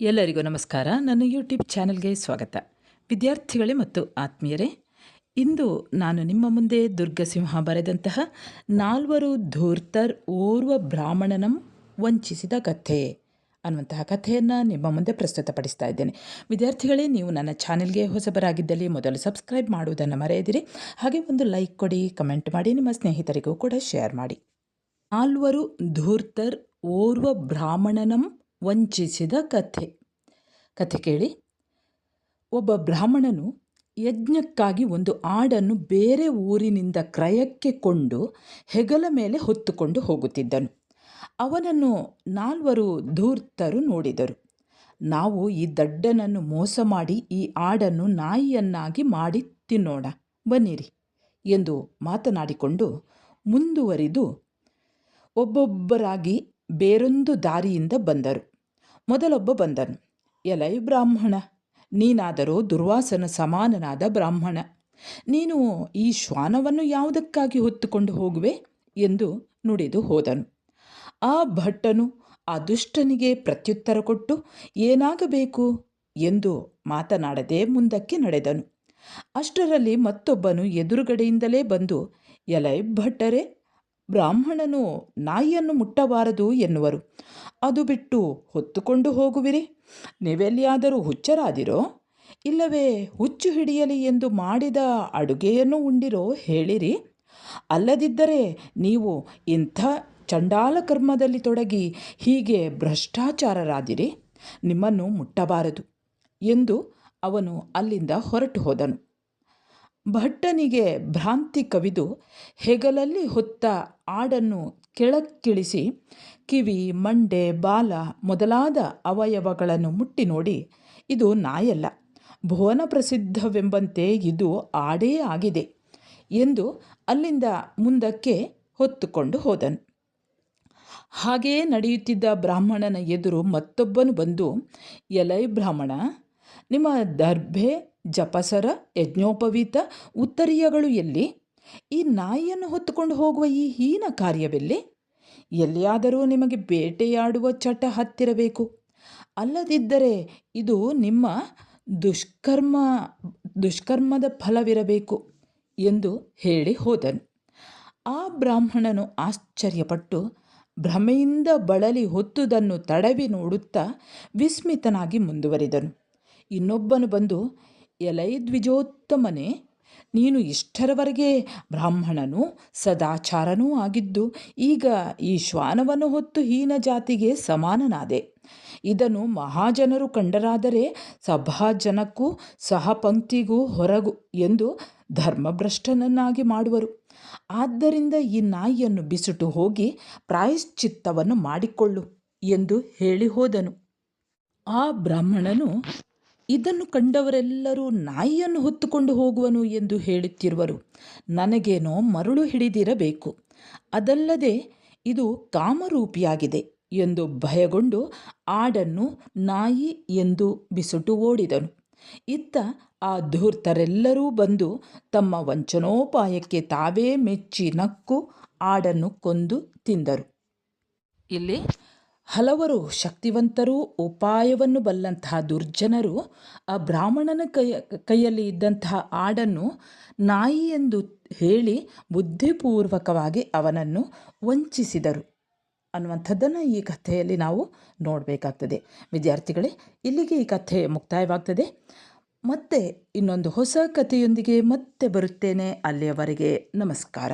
ಎಲ್ಲರಿಗೂ ನಮಸ್ಕಾರ. ನನ್ನ ಯೂಟ್ಯೂಬ್ ಚಾನೆಲ್ಗೆ ಸ್ವಾಗತ. ವಿದ್ಯಾರ್ಥಿಗಳೇ ಮತ್ತು ಆತ್ಮೀಯರೇ, ಇಂದು ನಾನು ನಿಮ್ಮ ಮುಂದೆ ದುರ್ಗಸಿಂಹ ಬರೆದಂತಹ ನಾಲ್ವರು ಧೂರ್ತರ್ ಓರ್ವ ಬ್ರಾಹ್ಮಣನಂ ವಂಚಿಸಿದ ಕಥೆ ಅನ್ನುವಂತಹ ಕಥೆಯನ್ನು ನಿಮ್ಮ ಮುಂದೆ ಪ್ರಸ್ತುತಪಡಿಸ್ತಾ ಇದ್ದೇನೆ. ವಿದ್ಯಾರ್ಥಿಗಳೇ, ನೀವು ನನ್ನ ಚಾನೆಲ್ಗೆ ಹೊಸಬರಾಗಿದ್ದಲ್ಲಿ ಮೊದಲು ಸಬ್ಸ್ಕ್ರೈಬ್ ಮಾಡುವುದನ್ನು ಮರೆಯದಿರಿ. ಹಾಗೆ ಒಂದು ಲೈಕ್ ಕೊಡಿ, ಕಮೆಂಟ್ ಮಾಡಿ, ನಿಮ್ಮ ಸ್ನೇಹಿತರಿಗೂ ಕೂಡ ಶೇರ್ ಮಾಡಿ. ನಾಲ್ವರು ಧೂರ್ತರ್ ಓರ್ವ ಬ್ರಾಹ್ಮಣನಂ ವಂಚಿಸಿದ ಕಥೆ. ಕಥೆ ಕೇಳಿ. ಒಬ್ಬ ಬ್ರಾಹ್ಮಣನು ಯಜ್ಞಕ್ಕಾಗಿ ಒಂದು ಆಡನ್ನು ಬೇರೆ ಊರಿನಿಂದ ಕ್ರಯಕ್ಕೆ ಕೊಂಡು ಹೆಗಲ ಮೇಲೆ ಹೊತ್ತುಕೊಂಡು ಹೋಗುತ್ತಿದ್ದನು. ಅವನನ್ನು ನಾಲ್ವರು ಧೂರ್ತರು ನೋಡಿದರು. ನಾವು ಈ ದಡ್ಡನನ್ನು ಮೋಸ ಮಾಡಿ ಈ ಆಡನ್ನು ನಾಯಿಯನ್ನಾಗಿ ಮಾಡಿ ತಿನ್ನೋಣ, ಬನ್ನಿರಿ ಎಂದು ಮಾತನಾಡಿಕೊಂಡು ಮುಂದುವರಿದು ಒಬ್ಬೊಬ್ಬರಾಗಿ ಬೇರೊಂದು ದಾರಿಯಿಂದ ಬಂದರು. ಮೊದಲೊಬ್ಬ ಬಂದನು. ಎಲೈ ಬ್ರಾಹ್ಮಣ, ನೀನಾದರೂ ದುರ್ವಾಸನ ಸಮಾನನಾದ ಬ್ರಾಹ್ಮಣ, ನೀನು ಈ ಶ್ವಾನವನ್ನು ಯಾವುದಕ್ಕಾಗಿ ಹೊತ್ತುಕೊಂಡು ಹೋಗುವೆ? ಎಂದು ನುಡಿದು ಹೋದನು. ಆ ಭಟ್ಟನು ಆ ದುಷ್ಟನಿಗೆ ಪ್ರತ್ಯುತ್ತರ ಕೊಟ್ಟು, ಏನಾಗಬೇಕು? ಎಂದು ಮಾತನಾಡದೆ ಮುಂದಕ್ಕೆ ನಡೆದನು. ಅಷ್ಟರಲ್ಲಿ ಮತ್ತೊಬ್ಬನು ಎದುರುಗಡೆಯಿಂದಲೇ ಬಂದು, ಎಲೈ ಭಟ್ಟರೆ ಬ್ರಾಹ್ಮಣನು ನಾಯಿಯನ್ನು ಮುಟ್ಟಬಾರದು ಎನ್ನುವರು. ಅದು ಬಿಟ್ಟು ಹೊತ್ತುಕೊಂಡು ಹೋಗುವಿರಿ. ನೀವೆಲ್ಲಿಯಾದರೂ ಹುಚ್ಚರಾದಿರೋ, ಇಲ್ಲವೇ ಹುಚ್ಚು ಹಿಡಿಯಲಿ ಎಂದು ಮಾಡಿದ ಅಡುಗೆಯನ್ನು ಉಂಡಿರೋ ಹೇಳಿರಿ. ಅಲ್ಲದಿದ್ದರೆ ನೀವು ಇಂಥ ಚಂಡಾಲ ಕರ್ಮದಲ್ಲಿ ತೊಡಗಿ ಹೀಗೆ ಭ್ರಷ್ಟಾಚಾರರಾದಿರಿ. ನಿಮ್ಮನ್ನು ಮುಟ್ಟಬಾರದು ಎಂದು ಅವನು ಅಲ್ಲಿಂದ ಹೊರಟು ಹೋದನು. ಭಟ್ಟನಿಗೆ ಭ್ರಾಂತಿ ಕವಿದು ಹೆಗಲಲ್ಲಿ ಹೊತ್ತ ಆಡನ್ನು ಕೆಳಕ್ಕಿಳಿಸಿ ಕಿವಿ, ಮಂಡೆ, ಬಾಲ ಮೊದಲಾದ ಅವಯವಗಳನ್ನು ಮುಟ್ಟಿ ನೋಡಿ ಇದು ನಾಯಲ್ಲ. ಭುವನ ಪ್ರಸಿದ್ಧವೆಂಬಂತೆ ಇದು ಆಡೇ ಆಗಿದೆ ಎಂದು ಅಲ್ಲಿಂದ ಮುಂದಕ್ಕೆ ಹೊತ್ತುಕೊಂಡು ಹೋದನು. ಹಾಗೆಯೇ ನಡೆಯುತ್ತಿದ್ದ ಬ್ರಾಹ್ಮಣನ ಎದುರು ಮತ್ತೊಬ್ಬನು ಬಂದು, ಎಲೈ ಬ್ರಾಹ್ಮಣ, ನಿಮ್ಮ ದರ್ಭೆ ಜಪಸರ, ಯಜ್ಞೋಪವೀತ, ಉತ್ತರೀಯಗಳು ಎಲ್ಲಿ? ಈ ನಾಯಿಯನ್ನು ಹೊತ್ತುಕೊಂಡು ಹೋಗುವ ಈ ಹೀನ ಕಾರ್ಯವೆಲ್ಲಿ? ಎಲ್ಲಿಯಾದರೂ ನಿಮಗೆ ಬೇಟೆಯಾಡುವ ಚಟ ಹತ್ತಿರಬೇಕು. ಅಲ್ಲದಿದ್ದರೆ ಇದು ನಿಮ್ಮ ದುಷ್ಕರ್ಮ, ದುಷ್ಕರ್ಮದ ಫಲವಿರಬೇಕು ಎಂದು ಹೇಳಿ ಹೋದನು. ಆ ಬ್ರಾಹ್ಮಣನು ಆಶ್ಚರ್ಯಪಟ್ಟು ಭ್ರಮೆಯಿಂದ ಬಳಲಿ ಹೊತ್ತುದನ್ನು ತಡವಿ ನೋಡುತ್ತಾ ವಿಸ್ಮಿತನಾಗಿ ಮುಂದುವರಿದನು. ಇನ್ನೊಬ್ಬನು ಬಂದು ಎಲೈ ದ್ವಿಜೋತ್ತಮನೇ ನೀನು ಇಷ್ಟರವರೆಗೆ ಬ್ರಾಹ್ಮಣನೂ ಸದಾಚಾರನೂ ಆಗಿದ್ದು, ಈಗ ಈ ಶ್ವಾನವನ್ನು ಹೊತ್ತು ಹೀನ ಜಾತಿಗೆ ಸಮಾನನಾದೆ. ಇದನ್ನು ಮಹಾಜನರು ಕಂಡರಾದರೆ ಸಭಾಜನಕ್ಕೂ ಸಹಪಂಕ್ತಿಗೂ ಹೊರಗು ಎಂದು ಧರ್ಮಭ್ರಷ್ಟನನ್ನಾಗಿ ಮಾಡುವರು. ಆದ್ದರಿಂದ ಈ ನಾಯಿಯನ್ನು ಬಿಸುಟು ಹೋಗಿ ಪ್ರಾಯಶ್ಚಿತ್ತವನ್ನು ಮಾಡಿಕೊಳ್ಳು ಎಂದು ಹೇಳಿ ಹೋದನು ಆ ಬ್ರಾಹ್ಮಣನು ಇದನ್ನು ಕಂಡವರೆಲ್ಲರೂ ನಾಯಿಯನ್ನು ಹೊತ್ತುಕೊಂಡು ಹೋಗುವನು ಎಂದು ಹೇಳುತ್ತಿರುವರು. ನನಗೇನೋ ಮರಳು ಹಿಡಿದಿರಬೇಕು. ಅದಲ್ಲದೆ ಇದು ಕಾಮರೂಪಿಯಾಗಿದೆ ಎಂದು ಭಯಗೊಂಡು ಆಡನ್ನು ನಾಯಿ ಎಂದು ಬಿಸುಟು ಓಡಿದನು. ಇತ್ತ ಆ ಧೂರ್ತರೆಲ್ಲರೂ ಬಂದು ತಮ್ಮ ವಂಚನೋಪಾಯಕ್ಕೆ ತಾವೇ ಮೆಚ್ಚಿ ನಕ್ಕು ಆಡನ್ನು ಕೊಂದು ತಿಂದರು. ಇಲ್ಲಿ ಹಲವರು ಶಕ್ತಿವಂತರು, ಉಪಾಯವನ್ನು ಬಲ್ಲಂತಹ ದುರ್ಜನರು, ಆ ಬ್ರಾಹ್ಮಣನ ಕೈಯ ಕೈಯಲ್ಲಿ ಇದ್ದಂತಹ ಆಡನ್ನು ನಾಯಿ ಎಂದು ಹೇಳಿ ಬುದ್ಧಿಪೂರ್ವಕವಾಗಿ ಅವನನ್ನು ವಂಚಿಸಿದರು. ಅನ್ನುವಂಥದ್ದನ್ನು ಈ ಕಥೆಯಲ್ಲಿ ನಾವು ನೋಡಬೇಕಾಗ್ತದೆ. ವಿದ್ಯಾರ್ಥಿಗಳೇ, ಇಲ್ಲಿಗೆ ಈ ಕಥೆ ಮುಕ್ತಾಯವಾಗ್ತದೆ. ಮತ್ತೆ ಇನ್ನೊಂದು ಹೊಸ ಕಥೆಯೊಂದಿಗೆ ಮತ್ತೆ ಬರುತ್ತೇನೆ. ಅಲ್ಲಿಯವರೆಗೆ ನಮಸ್ಕಾರ.